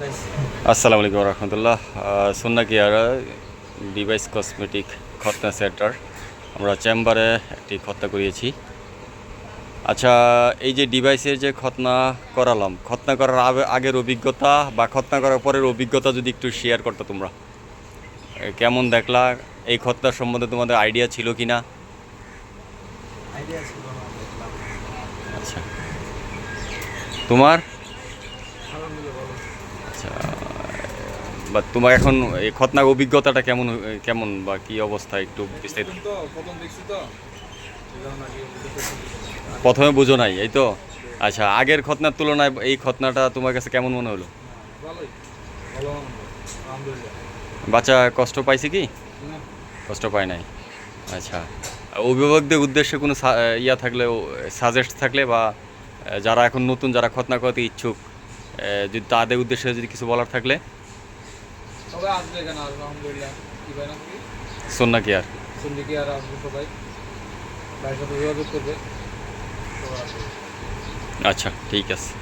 আসসালামু আলাইকুম রহমতুল্লাহ সন্না কিয়ারা ডিভাইস কসমেটিক খতনা সেন্টার। আমরা চেম্বারে একটি খতনা করিয়েছি। আচ্ছা এই যে ডিভাইসের যে খতনা করালাম খতনা করার আগে- আগের অভিজ্ঞতা বা খতনা করার পরের অভিজ্ঞতা যদি একটু শেয়ার করতো তোমরা। কেমন দেখলা? এই খতনার সম্বন্ধে তোমাদের আইডিয়া ছিল কি না আচ্ছা। তোমার? আচ্ছা বা তোমার এখন এই খতনার অভিজ্ঞতাটা কেমন কেমন বা কি অবস্থা একটু বিস্তারিত? প্রথম বুঝো নাই এই তো? আচ্ছা আগের খতনার তুলনায় এই খতনাটা তোমার কাছে কেমন মনে হলো? বাচ্চা কষ্ট পাইছে কি? কষ্ট পায় নাই। আচ্ছা অভিভাবকদের উদ্দেশ্যে কোনো ইয়া থাকলে সাজেস্ট থাকলে বা যারা এখন নতুন যারা খতনা করতে ইচ্ছুক যদি তাদের উদ্দেশ্যে যদি কিছু বলার থাকলে। সন্না আসবে সবাই। বাড়ির সাথে যোগাযোগ করবে। আচ্ছা ঠিক আছে।